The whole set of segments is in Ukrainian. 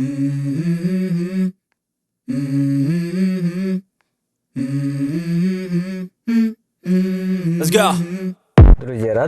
Mm-hmm. Mm-hmm. Mm-hmm. Let's go.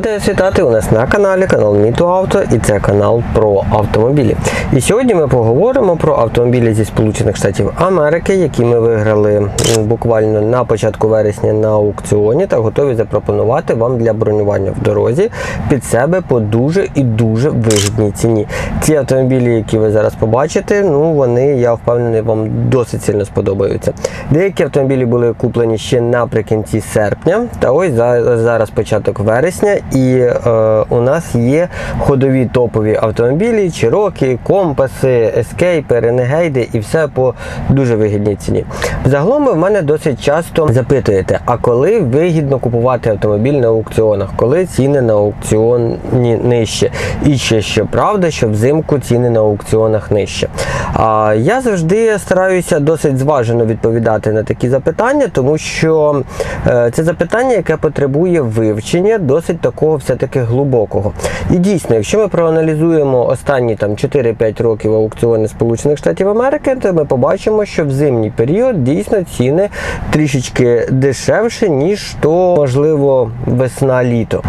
Вас вітати у нас на каналі канал Міто Авто і це канал про автомобілі. І сьогодні ми поговоримо про автомобілі зі Сполучених Штатів Америки, які ми виграли буквально на початку вересня на аукціоні та готові запропонувати вам для бронювання в дорозі під себе по дуже і дуже вигідній ціні. Ці автомобілі, які ви зараз побачите, ну вони я впевнений вам досить сильно сподобаються. Деякі автомобілі були куплені ще наприкінці серпня, та ось за- зараз початок вересня, і е, у нас є ходові топові автомобілі, Чирокі, компаси, ескейпи, ренегейди і все по дуже вигідній ціні. Загалом ви в мене досить часто запитуєте, а коли вигідно купувати автомобіль на аукціонах, коли ціни на аукціоні нижче? І ще що правда, що взимку ціни на аукціонах нижче. А я завжди стараюся досить зважено відповідати на такі запитання, тому що е, це запитання, яке потребує вивчення досить такого все-таки глибокого. І дійсно, якщо ми проаналізуємо останні там 4-5 років аукціони Сполучених Штатів Америки, то ми побачимо, що в зимній період дійсно ціни трішечки дешевше, ніж то можливо весна-літо.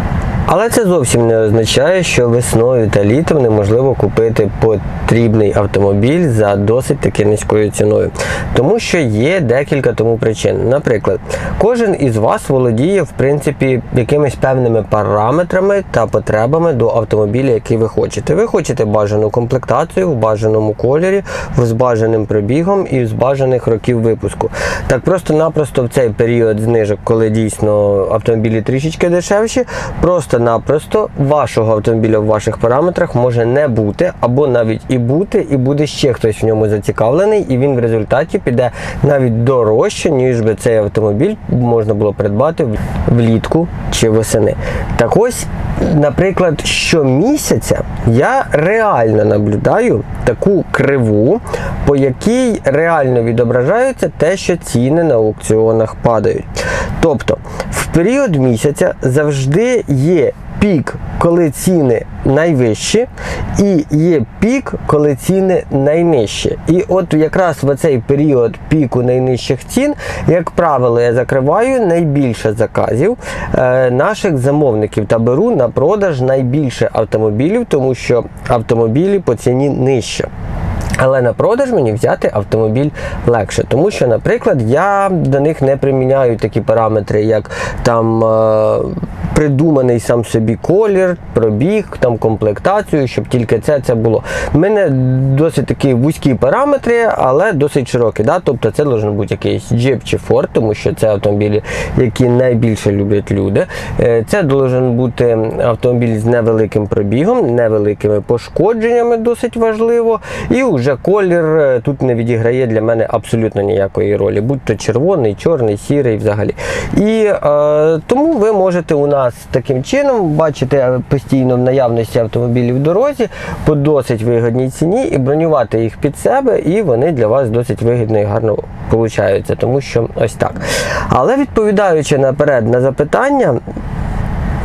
Але це зовсім не означає, що весною та літом неможливо купити потрібний автомобіль за досить таки низькою ціною. Тому що є декілька тому причин. Наприклад, кожен із вас володіє в принципі якимись певними параметрами та потребами до автомобіля, який ви хочете. Ви хочете бажану комплектацію в бажаному кольорі, з бажаним пробігом і з бажаних років випуску. Так просто-напросто в цей період знижок, коли дійсно автомобілі трішечки дешевші, просто-напросто вашого автомобіля в ваших параметрах може не бути, або навіть і бути, і буде ще хтось в ньому зацікавлений, і він в результаті піде навіть дорожче, ніж би цей автомобіль можна було придбати влітку чи восени. Так ось, наприклад, щомісяця я реально наблюдаю таку криву, по якій реально відображається те, що ціни на аукціонах падають. Тобто, в період місяця завжди є пік, коли ціни найвищі, і є пік, коли ціни найнижчі. І от якраз в цей період піку найнижчих цін, як правило, я закриваю найбільше заказів е, наших замовників та беру на продаж найбільше автомобілів, тому що автомобілі по ціні нижче. Але на продаж мені взяти автомобіль легше, тому що, наприклад, я до них не приміняю такі параметри, як там е, придуманий сам собі колір, пробіг, там комплектацію, щоб тільки це це було. У мене досить такі вузькі параметри, але досить широкі. Да? Тобто це должен бути якийсь Jeep чи Ford, тому що це автомобілі, які найбільше люблять люди. Е, Це должен бути автомобіль з невеликим пробігом, невеликими пошкодженнями, досить важливо. І вже колір е, тут не відіграє для мене абсолютно ніякої ролі, будь то червоний, чорний, сірий взагалі. І е, тому ви можете у нас таким чином бачити постійно в наявності автомобілів в дорозі по досить вигідній ціні і бронювати їх під себе, і вони для вас досить вигідно і гарно получаються, тому що ось так. Але відповідаючи наперед на запитання,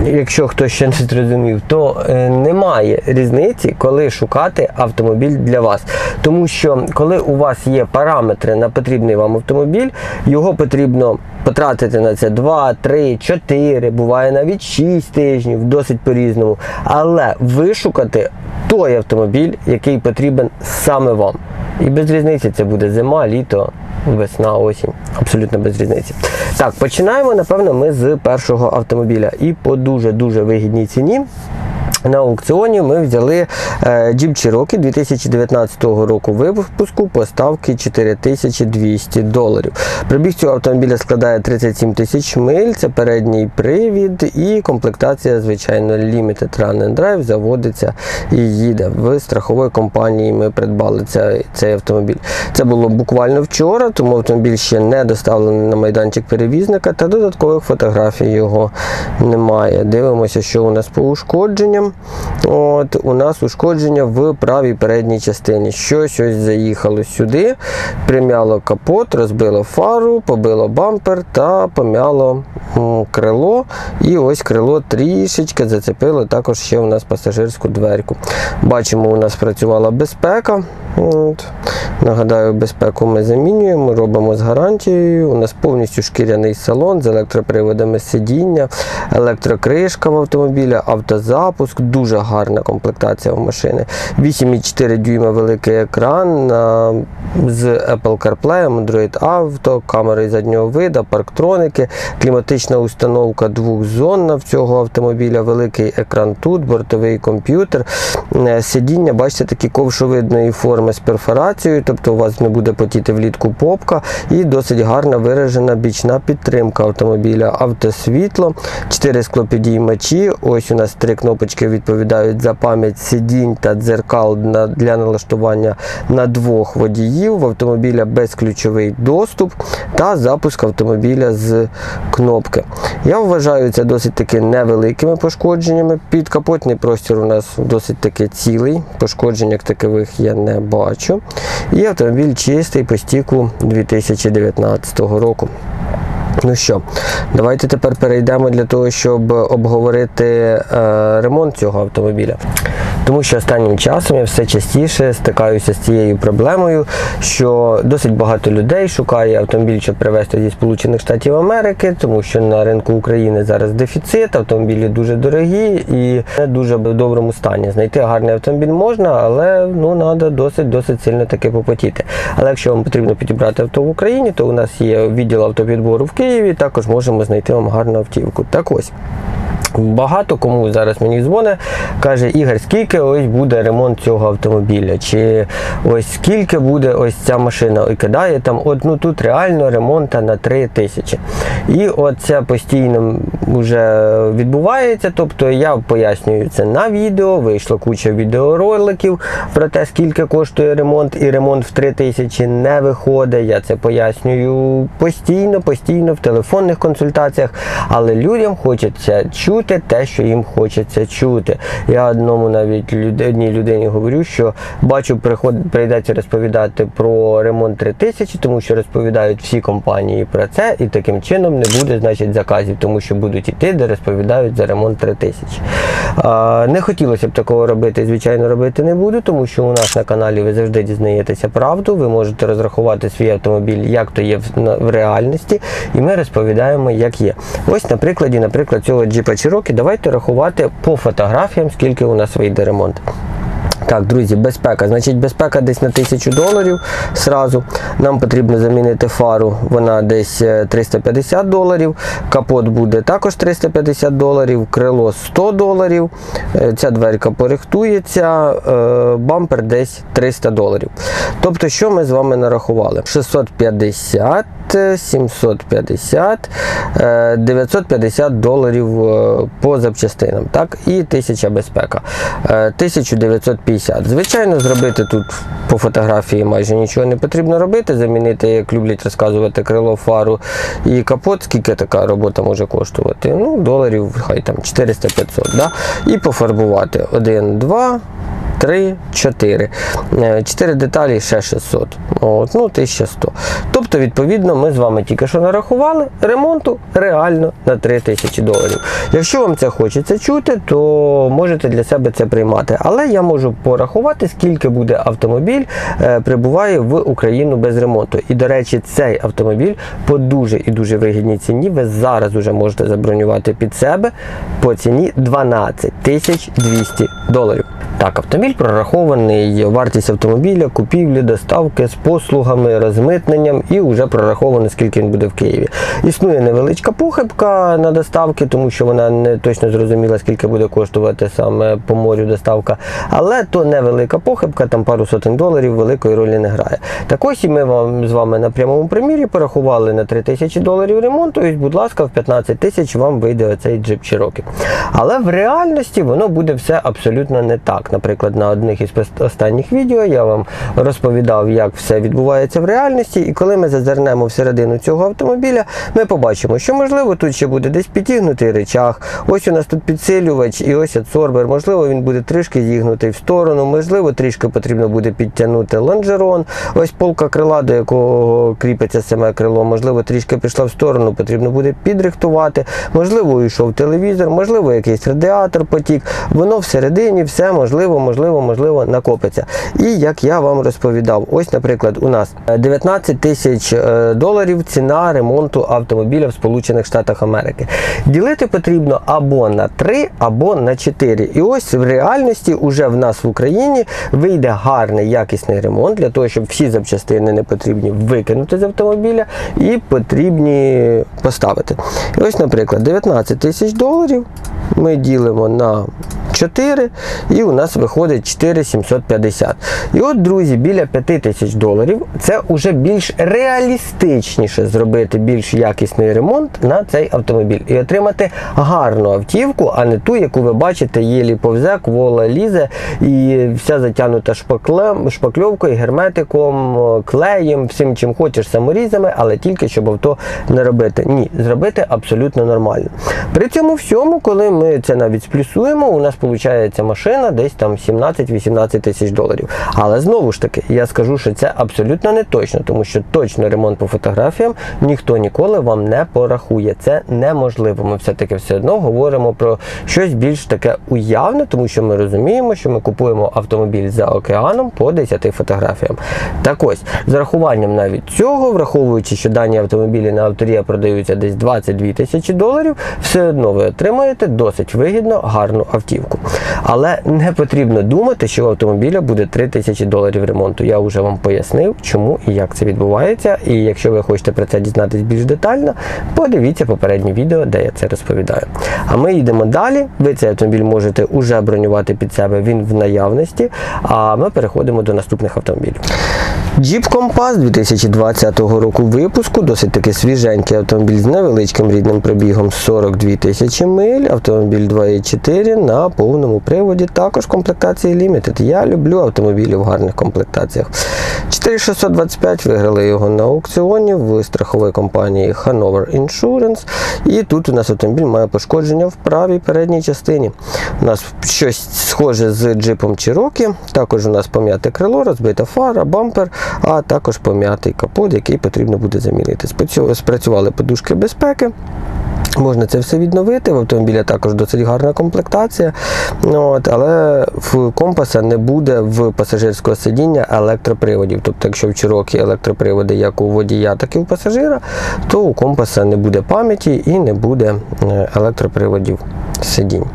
Якщо хтось ще не зрозумів, то е, немає різниці, коли шукати автомобіль для вас. Тому що коли у вас є параметри на потрібний вам автомобіль, його потрібно потратити на це 2, 3, 4, буває навіть 6 тижнів, досить по-різному. Але вишукати той автомобіль, який потрібен саме вам. І без різниці це буде зима, літо, весна, осінь. Абсолютно без різниці. Так, починаємо, напевно, ми з першого автомобіля. І по дуже-дуже вигідній ціні. На аукціоні ми взяли е, Jeep Cherokee 2019 року випуску поставки 4200 доларів. Пробіг цього автомобіля складає 37 тисяч миль, це передній привід і комплектація, звичайно, Limited Run and Drive заводиться і їде. В страхової компанії ми придбали цей, цей автомобіль. Це було буквально вчора, тому автомобіль ще не доставлений на майданчик перевізника та додаткових фотографій його немає. Дивимося, що у нас по ушкодженням. От, у нас ушкодження в правій передній частині. Щось ось заїхало сюди, прим'яло капот, розбило фару, побило бампер та пом'яло крило. І ось крило трішечки зацепило також ще у нас пасажирську дверку. Бачимо, у нас працювала безпека. От. Нагадаю, безпеку ми замінюємо, робимо з гарантією. У нас повністю шкіряний салон з електроприводами сидіння, електрокришка в автомобілі, автозапуск, дуже гарна комплектація в машини. 8,4 дюйма великий екран з Apple CarPlay, Android Auto, камери заднього виду, парктроники, кліматична установка двохзонна в цього автомобіля, великий екран тут, бортовий комп'ютер. Е, Сидіння, бачите, такі ковшовидної форми з перфорацією, тобто у вас не буде потіти влітку попка і досить гарна виражена бічна підтримка автомобіля. Автосвітло, 4 склопідіймачі. Ось у нас три кнопочки відповідають за пам'ять сидінь та дзеркал для налаштування на двох водіїв. В автомобіля безключовий доступ та запуск автомобіля з кнопки. Я вважаю це досить таки невеликими пошкодженнями. Підкапотний простір у нас досить таки цілий. Пошкоджень як такових я не бачу. І автомобіль чистий по стіку 2019 року. Ну що, давайте тепер перейдемо для того, щоб обговорити е, ремонт цього автомобіля. Тому що останнім часом я все частіше стикаюся з цією проблемою, що досить багато людей шукає автомобіль, щоб привезти зі Сполучених Штатів Америки, тому що на ринку України зараз дефіцит, автомобілі дуже дорогі і не дуже в доброму стані. Знайти гарний автомобіль можна, але ну треба досить досить сильно таки попотіти. Але якщо вам потрібно підібрати авто в Україні, то у нас є відділ автопідбору в Києві. Також можемо знайти вам гарну автівку. Так ось. Багато кому зараз мені дзвонить, каже, Ігор, скільки ось буде ремонт цього автомобіля? Чи ось скільки буде ось ця машина? І кидає там, от ну тут реально ремонта на 3 тисячі. І от це постійно вже відбувається. Тобто я пояснюю це на відео, вийшло куча відеороликів про те, скільки коштує ремонт, і ремонт в 3 тисячі не виходить. Я це пояснюю постійно, постійно в телефонних консультаціях, але людям хочеться чути те, що їм хочеться чути. Я одному навіть люд- людині говорю, що бачу, приход, прийдеться розповідати про ремонт 3000, тому що розповідають всі компанії про це, і таким чином не буде значить заказів, тому що будуть іти, де розповідають за ремонт 3000. А, не хотілося б такого робити, звичайно, робити не буду, тому що у нас на каналі ви завжди дізнаєтеся правду. Ви можете розрахувати свій автомобіль, як то є в, в реальності, і ми розповідаємо, як є. Ось на прикладі, наприклад, цього джипа Cherokee давайте рахувати по фотографіям, скільки у нас вийде ремонт. Так, друзі, безпека. Значить, безпека десь на 1000 доларів. Сразу нам потрібно замінити фару. Вона десь е, 350 доларів. Капот буде також 350 доларів, крило 100 доларів. Е, ця дверка порихтується, е, бампер десь 300 доларів. Тобто, що ми з вами нарахували? 650, 750, 950 доларів по запчастинам. так, І 1000 безпека. 1950. 50. Звичайно, зробити тут по фотографії майже нічого не потрібно робити. Замінити, як люблять розказувати, крило, фару і капот, скільки така робота може коштувати. Ну, доларів, хай там 400-500. да? І пофарбувати. 1, 2, 3, 4. 4 деталі ще 600. От, ну, 1100. Тобто, відповідно, ми з вами тільки що нарахували ремонту реально на 3000 доларів. Якщо вам це хочеться чути, то можете для себе це приймати. Але я можу порахувати, скільки буде автомобіль е, прибуває в Україну без ремонту. І, до речі, цей автомобіль по дуже і дуже вигідній ціні ви зараз вже можете забронювати під себе по ціні 12 200 доларів. Так, автомобіль прорахований, вартість автомобіля, купівлі, доставки з послугами, розмитненням і вже прораховано, скільки він буде в Києві. Існує невеличка похибка на доставки, тому що вона не точно зрозуміла, скільки буде коштувати саме по морю доставка. Але то невелика похибка, там пару сотень доларів великої ролі не грає. Так ось і ми вам з вами на прямому примірі порахували на 3 тисячі доларів ремонту, і, будь ласка, в 15 тисяч вам вийде оцей джип Cherokee. Але в реальності воно буде все абсолютно не так. Наприклад, на одних із останніх відео я вам розповідав, як все відбувається в реальності. І коли ми зазирнемо всередину цього автомобіля, ми побачимо, що можливо тут ще буде десь підігнутий речах. Ось у нас тут підсилювач і ось адсорбер. Можливо, він буде трішки зігнутий в сторону, можливо, трішки потрібно буде підтягнути лонжерон. Ось полка крила, до якого кріпиться саме крило, можливо, трішки пішла в сторону, потрібно буде підрихтувати. Можливо, уйшов телевізор, можливо, якийсь радіатор потік. Воно всередині все можливо, можливо, можливо, накопиться. І як я вам розповідав, ось, наприклад, у нас е, 19 тисяч е, доларів ціна ремонту автомобіля в Сполучених Штатах Америки. Ділити потрібно або на 3, або на 4. І ось в реальності уже в нас в Україні вийде гарний якісний ремонт для того, щоб всі запчастини не потрібні викинути з автомобіля і потрібні поставити. І ось, наприклад, 19 тисяч доларів ми ділимо на 4, і у нас виходить 4750. І от, друзі, біля 5 тисяч доларів це вже більш реалістичніше зробити більш якісний ремонт на цей автомобіль і отримати гарну автівку, а не ту, яку ви бачите, єлі повзе, квола лізе і вся затягнута шпаклем, шпакльовкою, герметиком, клеєм, всім чим хочеш, саморізами, але тільки щоб авто не робити. Ні, зробити абсолютно нормально. При цьому всьому, коли ми це навіть сплюсуємо, у нас виходить машина десь там 17-18 тисяч доларів. Але знову ж таки, я скажу, що це абсолютно не точно, тому що точно ремонт по фотографіям ніхто ніколи вам не порахує. Це неможливо. Ми все-таки все одно говоримо про щось більш таке уявне, тому що ми розуміємо, що ми купуємо автомобіль за океаном по 10 фотографіям. Так ось, з рахуванням навіть цього, враховуючи, що дані автомобілі на авторія продаються десь 22 тисячі доларів, все одно ви отримаєте досить вигідно гарну автівку. Але не потрібно думати, що у автомобіля буде 3 тисячі доларів ремонту. Я вже вам пояснив, чому і як це відбувається. І якщо ви хочете про це дізнатись більш детально, подивіться попереднє відео, де я це розповідаю. А ми йдемо далі. Ви цей автомобіль можете уже бронювати під себе, він в наявності. А ми переходимо до наступних автомобілів. Jeep Compass 2020 року випуску, досить таки свіженький автомобіль з невеличким рідним пробігом 42 тисячі миль, автомобіль 2.4 на повному приводі, також комплектації Limited. Я люблю автомобілі в гарних комплектаціях. 4625 виграли його на аукціоні в страхової компанії Hanover Insurance. І тут у нас автомобіль має пошкодження в правій передній частині. У нас щось схоже з джипом Cherokee, також у нас пом'яте крило, розбита фара, бампер, а також пом'ятий капот, який потрібно буде замінити. Спрацювали подушки безпеки. Можна це все відновити. В автомобіля також досить гарна комплектація. От, але в компаса не буде в пасажирського сидіння електроприводів. Тобто, якщо в Чирокі електроприводи як у водія, так і у пасажира, то у компаса не буде пам'яті і не буде е, електроприводів сидінь.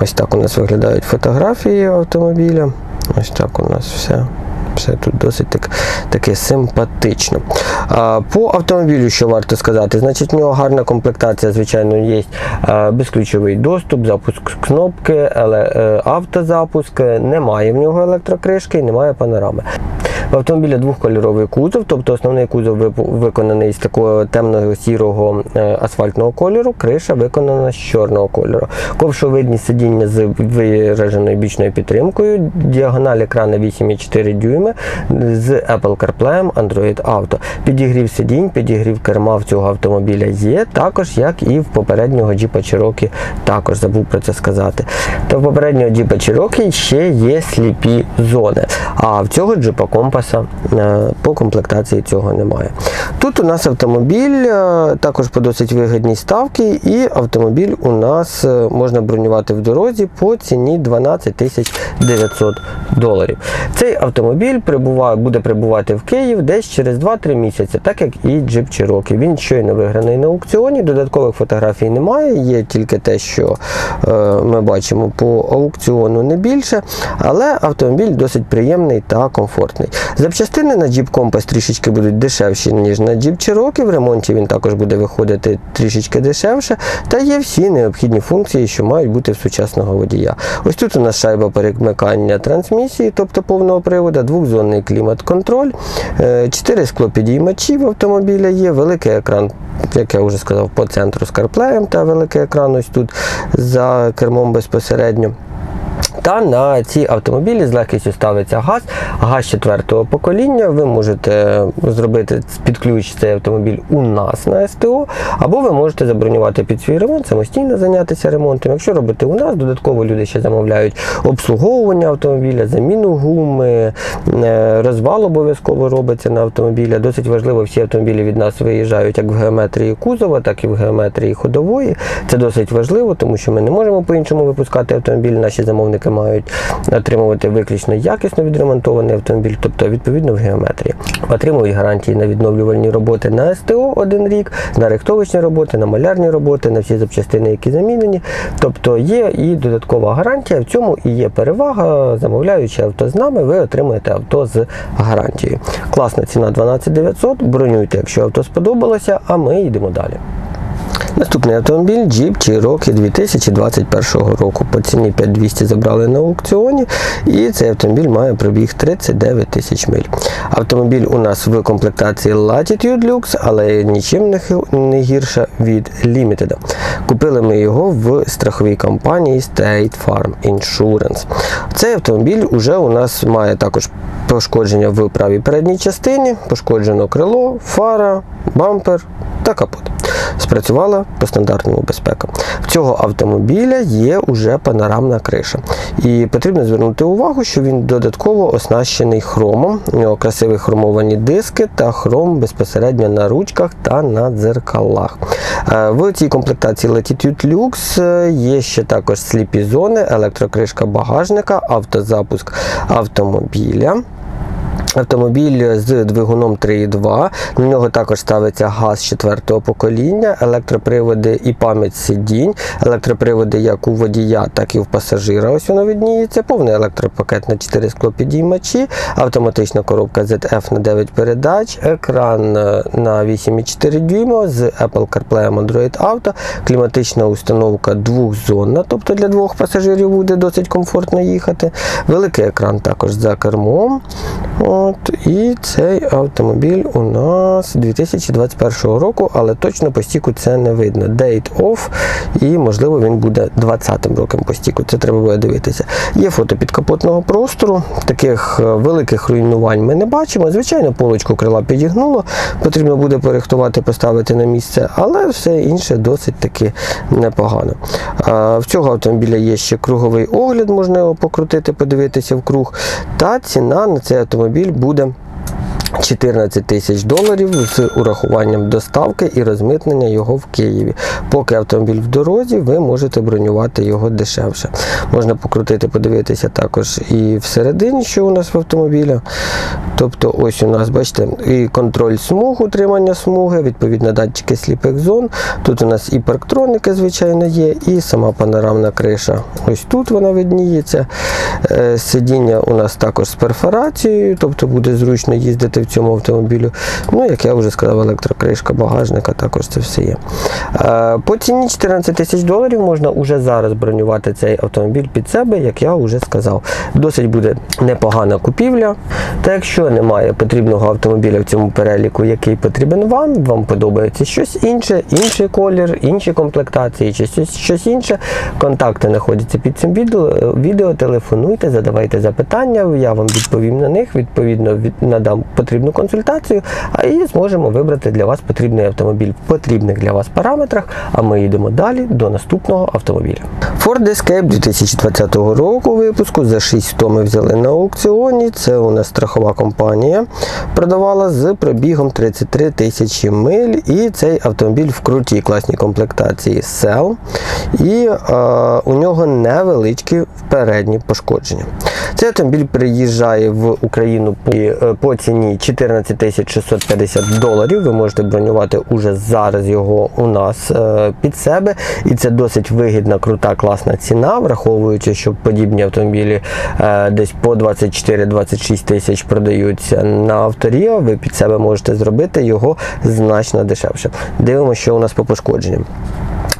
Ось так у нас виглядають фотографії автомобіля. Ось так у нас все. Все тут досить так, таке симпатично. А, по автомобілю, що варто сказати, значить, в нього гарна комплектація, звичайно, є а, безключовий доступ, запуск кнопки, еле- е, автозапуск, немає в нього електрокришки, і немає панорами. В автомобіля двохкольоровий кузов, тобто основний кузов виконаний з такого темного сірого е, асфальтного кольору, криша виконана з чорного кольору. Ковшовидні сидіння з вираженою бічною підтримкою, діагональ екрана 8,4 дюйми з Apple CarPlay, Android Auto. Підігрів сидінь, підігрів керма в цього автомобіля є, також як і в попереднього Jeep Cherokee, також забув про це сказати. Та в попереднього Jeep Cherokee ще є сліпі зони. А в цього джипа компаса е, по комплектації цього немає. Тут у нас автомобіль е, також по досить вигідній ставці, і автомобіль у нас е, можна бронювати в дорозі по ціні 12 900 доларів. Цей автомобіль прибуває, буде прибувати в Київ десь через 2-3 місяці, так як і Jeep Cherokee. Він щойно виграний на аукціоні, додаткових фотографій немає, є тільки те, що е, ми бачимо по аукціону не більше, але автомобіль досить приємний та комфортний. Запчастини на Jeep Compass трішечки будуть дешевші, ніж на Jeep Cherokee. В ремонті він також буде виходити трішечки дешевше, та є всі необхідні функції, що мають бути в сучасного водія. Ось тут у нас шайба перемикання трансмісії, тобто повного приводу, двохзонний клімат-контроль, 4 склопідіймачі в автомобіля є, великий екран, як я вже сказав, по центру з CarPlay та великий екран ось тут за кермом безпосередньо. Та на ці автомобілі з легкістю ставиться газ, газ четвертого покоління. Ви можете зробити під цей автомобіль у нас на СТО, або ви можете забронювати під свій ремонт, самостійно зайнятися ремонтом. Якщо робити у нас, додатково люди ще замовляють обслуговування автомобіля, заміну гуми, е, розвал обов'язково робиться на автомобіля. Досить важливо, всі автомобілі від нас виїжджають як в геометрії кузова, так і в геометрії ходової. Це досить важливо, тому що ми не можемо по-іншому випускати автомобіль. Наші замовники мають отримувати виключно якісно відремонтований автомобіль, тобто відповідно в геометрії. Отримують гарантії на відновлювальні роботи на СТО один рік, на рихтовочні роботи, на малярні роботи, на всі запчастини, які замінені. Тобто є і додаткова гарантія. В цьому і є перевага. Замовляючи авто з нами, ви отримуєте авто з гарантією. Класна ціна 12 900. Бронюйте, якщо авто сподобалося, а ми йдемо далі. Наступний автомобіль Jeep Cherokee 2021 року. По ціні 5200 забрали на аукціоні, і цей автомобіль має пробіг 39 тисяч миль. Автомобіль у нас в комплектації Latitude Lux, але нічим не гірше від Limited. Купили ми його в страховій компанії State Farm Insurance. Цей автомобіль уже у нас має також пошкодження в правій передній частині, пошкоджено крило, фара, бампер та капот. Спрацювала по стандартному безпека. В цього автомобіля є уже панорамна криша. І потрібно звернути увагу, що він додатково оснащений хромом. У нього красиві хромовані диски та хром безпосередньо на ручках та на дзеркалах. Е, В цій комплектації Latitude Lux е, є ще також сліпі зони, електрокришка багажника, автозапуск автомобіля. Автомобіль з двигуном 3.2. На нього також ставиться газ четвертого покоління, електроприводи і пам'ять сидінь, електроприводи як у водія, так і в пасажира. Ось воно відніється. Повний електропакет на 4 склопідіймачі, автоматична коробка ZF на 9 передач, екран е, на 8,4 дюйма з Apple CarPlay Android Auto, кліматична установка двохзонна, тобто для двох пасажирів буде досить комфортно їхати. Великий екран також за кермом. От, і цей автомобіль у нас 2021 року, але точно по стіку це не видно. Date off, і можливо він буде 20-м роком по стіку. Це треба буде дивитися. Є фото підкапотного простору. Таких е, великих руйнувань ми не бачимо. Звичайно, полочку крила підігнуло, потрібно буде порихтувати, поставити на місце, але все інше досить таки непогано. В цього автомобіля є ще круговий огляд, можна його покрутити, подивитися в круг. Та ціна на цей автомобіль буде 14 тисяч доларів з урахуванням доставки і розмитнення його в Києві. Поки автомобіль в дорозі, ви можете бронювати його дешевше. Можна покрутити, подивитися також і всередині, що у нас в автомобілі. Тобто, ось у нас, бачите, і контроль смуг, утримання смуги, відповідно датчики сліпих зон. Тут у нас і парктроники, звичайно, є, і сама панорамна криша. Ось тут вона видніється. Е, Сидіння у нас також з перфорацією, тобто буде зручно їздити в цьому автомобілю. Ну, як я вже сказав, електрокришка багажника, також це все є. По ціні 14 тисяч доларів можна уже зараз бронювати цей автомобіль під себе, як я вже сказав. Досить буде непогана купівля. Та якщо немає потрібного автомобіля в цьому переліку, який потрібен вам, вам подобається щось інше, інший колір, інші комплектації чи щось, щось інше. Контакти знаходяться під цим відео. Відео телефонуйте, задавайте запитання, я вам відповім на них, відповідно від, надам потрібну консультацію, а і зможемо вибрати для вас потрібний автомобіль в потрібних для вас параметрах. А ми йдемо далі до наступного автомобіля. Ford Escape 2020 року випуску за 600 ми взяли на аукціоні. Це у нас страхова компанія продавала з пробігом 33 тисячі миль. І цей автомобіль в крутій класній комплектації Cell. І е, у нього невеличкі передні пошкодження. Цей автомобіль приїжджає в Україну по, е, по ціні 14 650 доларів. Ви можете бронювати уже зараз його у нас е, під себе. І це досить вигідна, крута, класна ціна, враховуючи, що подібні автомобілі е, десь по 24-26 тисяч продаються на авторіо, ви під себе можете зробити його значно дешевше. Дивимося, що у нас по пошкодженням.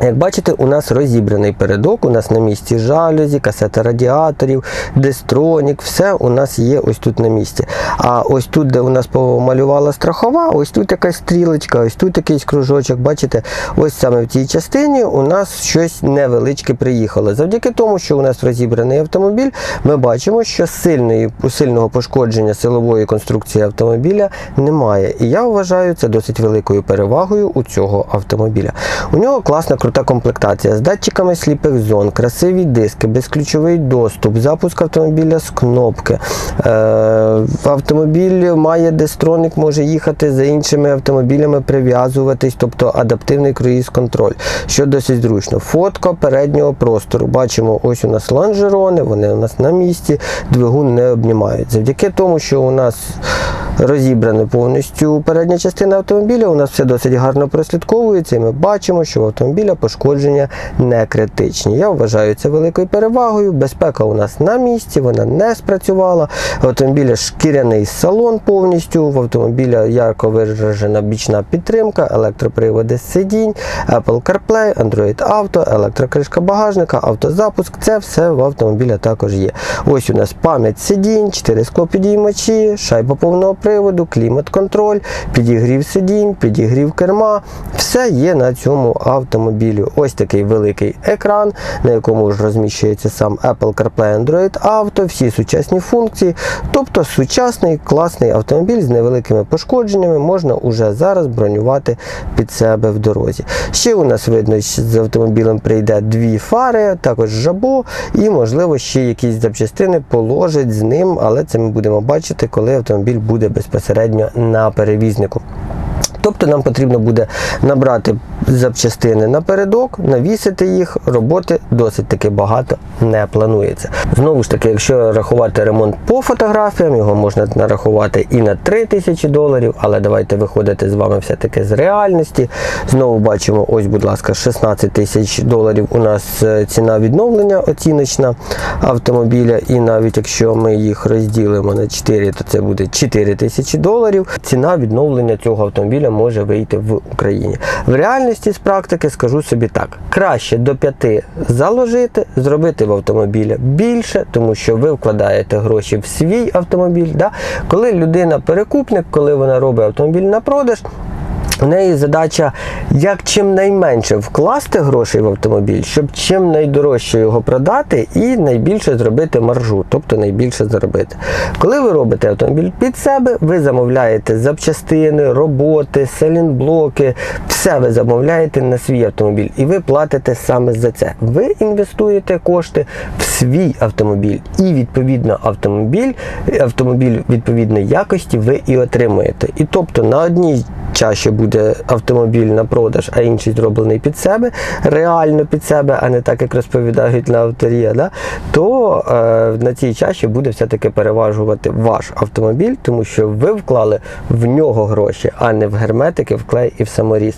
Як бачите, у нас розібраний передок, у нас на місці жалюзі, касета радіаторів, дестронік, все у нас є ось тут на місці. А ось тут, де у нас помалювала страхова, ось тут якась стрілочка, ось тут якийсь кружочок. Бачите, ось саме в цій частині у нас щось невеличке приїхало. Завдяки тому, що у нас розібраний автомобіль, ми бачимо, що сильної, сильного пошкодження силової конструкції автомобіля немає. І я вважаю це досить великою перевагою у цього автомобіля. У нього класна крута комплектація з датчиками сліпих зон, красиві диски, безключовий доступ, запуск автомобіля з кнопки. Е, автомобіль має дестроник, може їхати за іншими автомобілями, прив'язуватись, тобто адаптивний круїз контроль, що досить зручно. Фотка переднього простору. Бачимо, ось у нас лонжерони, вони у нас на місці, двигун не обнімають. Завдяки тому, що у нас розібрана повністю передня частина автомобіля, у нас все досить гарно прослідковується, і ми бачимо, що у автомобіля пошкодження не критичні. Я вважаю це великою перевагою. Безпека у нас на місці, вона не спрацювала. В автомобіля шкіряний салон повністю, в автомобіля ярко виражена бічна підтримка, електроприводи сидінь, Apple CarPlay, Android Auto, електрокришка багажника, автозапуск. Це все в автомобіля також є. Ось у нас пам'ять сидінь, 4 склопідіймачі, шайба повного приводу, клімат-контроль, підігрів сидінь, підігрів керма. Все є на цьому автомобілі. Ось такий великий екран, на якому ж розміщується сам Apple CarPlay Android Auto, всі сучасні функції. Тобто сучасний класний автомобіль з невеликими пошкодженнями можна уже зараз бронювати під себе в дорозі. Ще у нас видно, що з автомобілем прийде дві фари, також жабо, і, можливо, ще якісь запчастини положить з ним, але це ми будемо бачити, коли автомобіль буде безпосередньо на перевізнику. Тобто нам потрібно буде набрати запчастини напередок, навісити їх, роботи досить таки багато не планується. Знову ж таки, якщо рахувати ремонт по фотографіям, його можна нарахувати і на 3 тисячі доларів, але давайте виходити з вами все-таки з реальності. Знову бачимо, ось, будь ласка, 16 тисяч доларів у нас е, ціна відновлення оціночна автомобіля, і навіть якщо ми їх розділимо на 4, то це буде 4 тисячі доларів. Ціна відновлення цього автомобіля може вийти в Україні. В реальності з практики скажу собі так: краще до 5 заложити, зробити в автомобіля більше, тому що ви вкладаєте гроші в свій автомобіль. Да? Коли людина перекупник, коли вона робить автомобіль на продаж. У неї задача як чим найменше вкласти грошей в автомобіль, щоб чим найдорожче його продати і найбільше зробити маржу, тобто найбільше заробити. Коли ви робите автомобіль під себе, ви замовляєте запчастини, роботи, селінблоки, все ви замовляєте на свій автомобіль і ви платите саме за це. Ви інвестуєте кошти в свій автомобіль, і відповідно автомобіль, автомобіль відповідної якості ви і отримуєте. І тобто на одній чаші буде автомобіль на продаж, а інший зроблений під себе, реально під себе, а не так, як розповідають на авторія, да? то е, на цій чаші буде все-таки переважувати ваш автомобіль, тому що ви вклали в нього гроші, а не в герметики, в клей і в саморіз.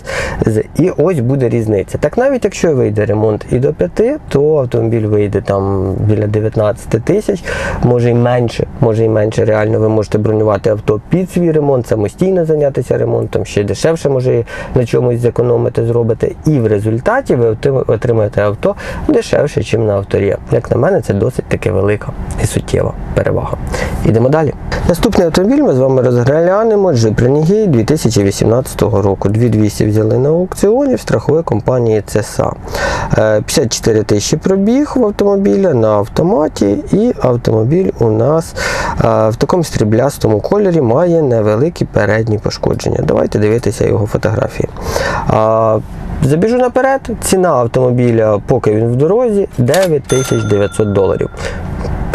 І ось буде різниця. Так навіть якщо вийде ремонт і до 5, то автомобіль вийде там біля 19 тисяч, може і менше, може і менше. Реально ви можете бронювати авто під свій ремонт, самостійно зайнятися ремонтом, ще дешевше може на чомусь зекономити, зробити. І в результаті ви отримаєте авто дешевше, ніж на авторі. Як на мене, це досить таки велика і суттєва перевага. Ідемо далі. Наступний автомобіль ми з вами розглянемо Jeep Renegade 2018 року. 2200 взяли на аукціоні в страхової компанії CSA. Е, 54 тисячі пробіг в автомобіля на автоматі, і автомобіль у нас е, в такому стріблястому кольорі має невеликі передні пошкодження. Давайте дивитися його фотографії. А, Забіжу наперед, ціна автомобіля, поки він в дорозі, 9900 доларів.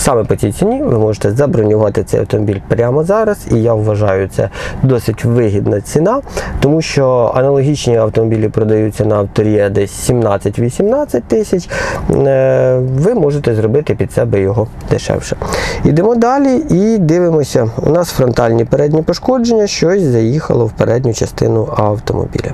Саме по цій ціні ви можете забронювати цей автомобіль прямо зараз, і я вважаю це досить вигідна ціна, тому що аналогічні автомобілі продаються на авторія десь 17-18 тисяч. Е, Ви можете зробити під себе його дешевше. Йдемо далі і дивимося. У нас фронтальні передні пошкодження, щось заїхало в передню частину автомобіля.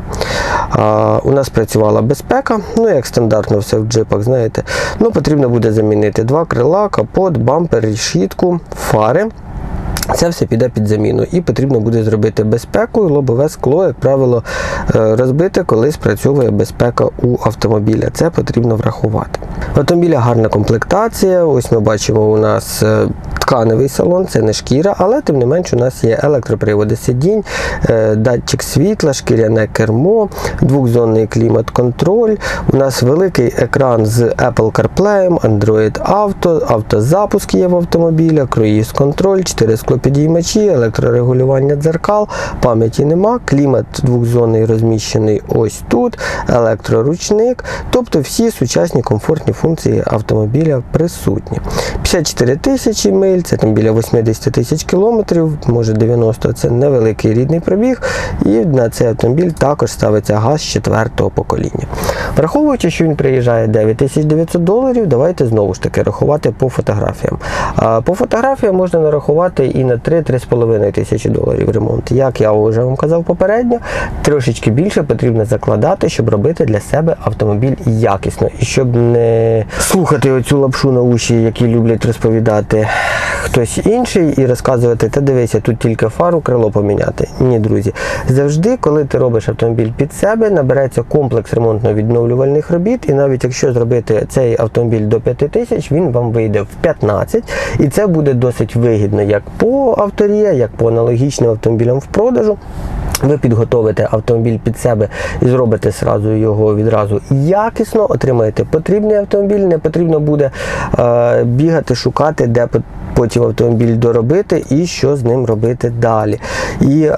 А, у нас працювала безпека, ну як стандартно все в джипах, знаєте. Ну, потрібно буде замінити два крила, капот, бампер, решітку, фари. Це все піде під заміну і потрібно буде зробити безпеку. Лобове скло, як правило, е, розбите, коли спрацьовує безпека у автомобіля. Це потрібно врахувати. В автомобіля гарна комплектація. Ось ми бачимо у нас е, тканевий салон, це не шкіра, але тим не менш у нас є електроприводи сидінь, е, датчик світла, шкіряне кермо, двохзонний клімат-контроль. У нас великий екран з Apple CarPlay, Android Auto, автозапуск є в автомобіля, круїз контроль, 4 склопідіймачі, електрорегулювання дзеркал, пам'яті нема, клімат двохзонний розміщений ось тут, електроручник, тобто всі сучасні комфортні функції автомобіля присутні. 54 тисячі миль, це там біля 80 тисяч кілометрів, може 90 це невеликий рідний пробіг. І на цей автомобіль також ставиться газ четвертого покоління. Враховуючи, що він приїжджає 9900 доларів, давайте знову ж таки рахувати по фотографіям. По фотографіям можна нарахувати і на 3-3,5 тисячі доларів ремонт. Як я вже вам казав попередньо, трошечки більше потрібно закладати, щоб робити для себе автомобіль якісно і щоб не слухати оцю лапшу на уші, які люблять розповідати хтось інший і розказувати, та дивися, тут тільки фару, крило поміняти. Ні, друзі. Завжди, коли ти робиш автомобіль під себе, набереться комплекс ремонтно-відновлювальних робіт, і навіть якщо зробити цей автомобіль до 5 тисяч, він вам вийде в 15, і це буде досить вигідно як по авторія, як по аналогічним автомобілям в продажу. Ви підготовите автомобіль під себе і зробите сразу його відразу якісно, отримаєте потрібний автомобіль, не потрібно буде е, бігати, шукати, де потім автомобіль доробити і що з ним робити далі. І е,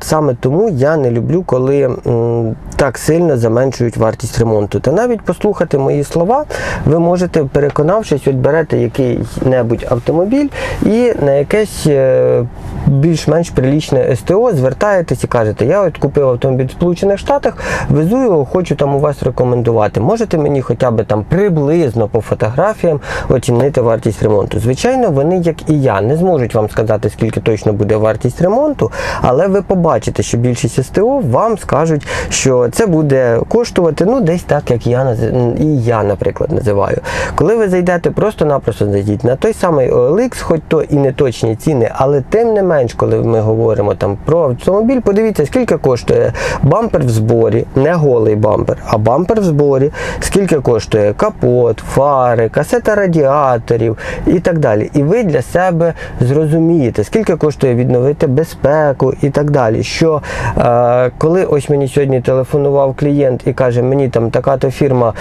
саме тому я не люблю, коли м, так сильно заменшують вартість ремонту. Та навіть послухати мої слова, ви можете, переконавшись, от берете який-небудь автомобіль і на якесь е, більш-менш прилічне СТО звертаєтесь і кажете, я от купив автомобіль в Сполучених Штатах, везу його, хочу там у вас рекомендувати. Можете мені хоча б там приблизно по фотографіям оцінити вартість ремонту. Звичайно, вони, як і я, не зможуть вам сказати, скільки точно буде вартість ремонту, але ви побачите, що більшість СТО вам скажуть, що це буде коштувати ну десь так, як я і я, наприклад, називаю. Коли ви зайдете, просто-напросто зайдіть на той самий OLX, хоч то і не точні ціни, але тим не менш, коли ми говоримо там про автомобіль, подивіться, скільки коштує бампер в зборі, не голий бампер, а бампер в зборі, скільки коштує капот, фари, касета радіаторів і так далі. І ви для себе зрозумієте, скільки коштує відновити безпеку і так далі. Що е, коли ось мені сьогодні телефонував клієнт і каже, мені там така-то фірма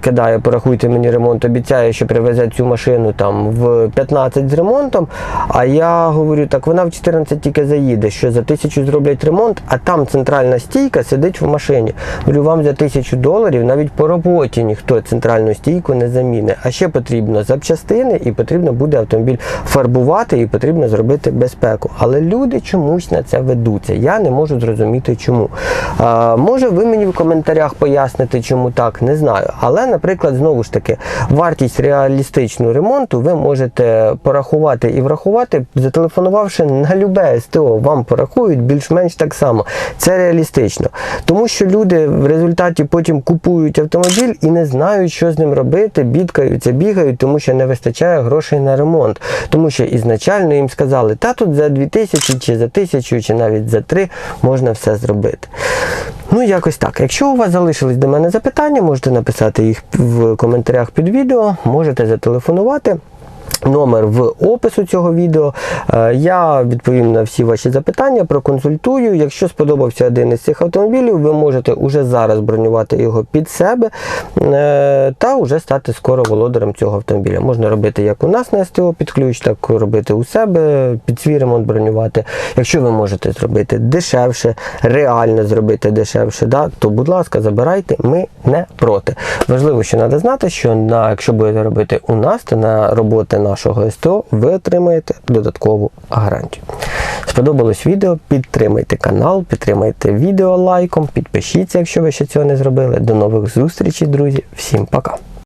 кидає, порахуйте мені ремонт, обіцяє, що привезе цю машину там в 15 з ремонтом. А я говорю, так вона в 14 тільки заїде, що за тисячу зроблять ремонт, а там центральна стійка сидить в машині. Говорю, вам за тисячу доларів навіть по роботі ніхто центральну стійку не замінить. А ще потрібно запчастини і потрібно буде автомобіль фарбувати і потрібно зробити безпеку. Але люди чомусь на це ведуться. Я не можу зрозуміти чому. А, може ви мені в коментарях поясните, чому так, не знаю. Але, наприклад, знову ж таки, вартість реалістичного ремонту ви можете порахувати і врахувати, зателефонувавши на любе СТО, вам порахують більш-менш так само. Це реалістично. Тому що люди в результаті потім купують автомобіль і не знають, що з ним робити, бідкаються, бігають, тому що не вистачає грошей на ремонт. Тому що ізначально їм сказали, та тут за 2000 чи за 1000, чи навіть за 3 можна все зробити. Ну, якось так. Якщо у вас залишились до мене запитання, можете написати їх в коментарях під відео, можете зателефонувати. Номер в опису цього відео. Е, Я відповім на всі ваші запитання, проконсультую. Якщо сподобався один із цих автомобілів, ви можете уже зараз бронювати його під себе е, та вже стати скоро володарем цього автомобіля. Можна робити як у нас на СТО під ключ, так робити у себе, під свій ремонт бронювати. Якщо ви можете зробити дешевше, реально зробити дешевше, да, то будь ласка, забирайте, ми не проти. Важливо, що треба знати, що на, якщо будете робити у нас, то на роботи нашого СТО ви отримаєте додаткову гарантію. Сподобалось відео? Підтримайте канал, підтримайте відео лайком, підпишіться, якщо ви ще цього не зробили. До нових зустрічей, друзі. Всім пока!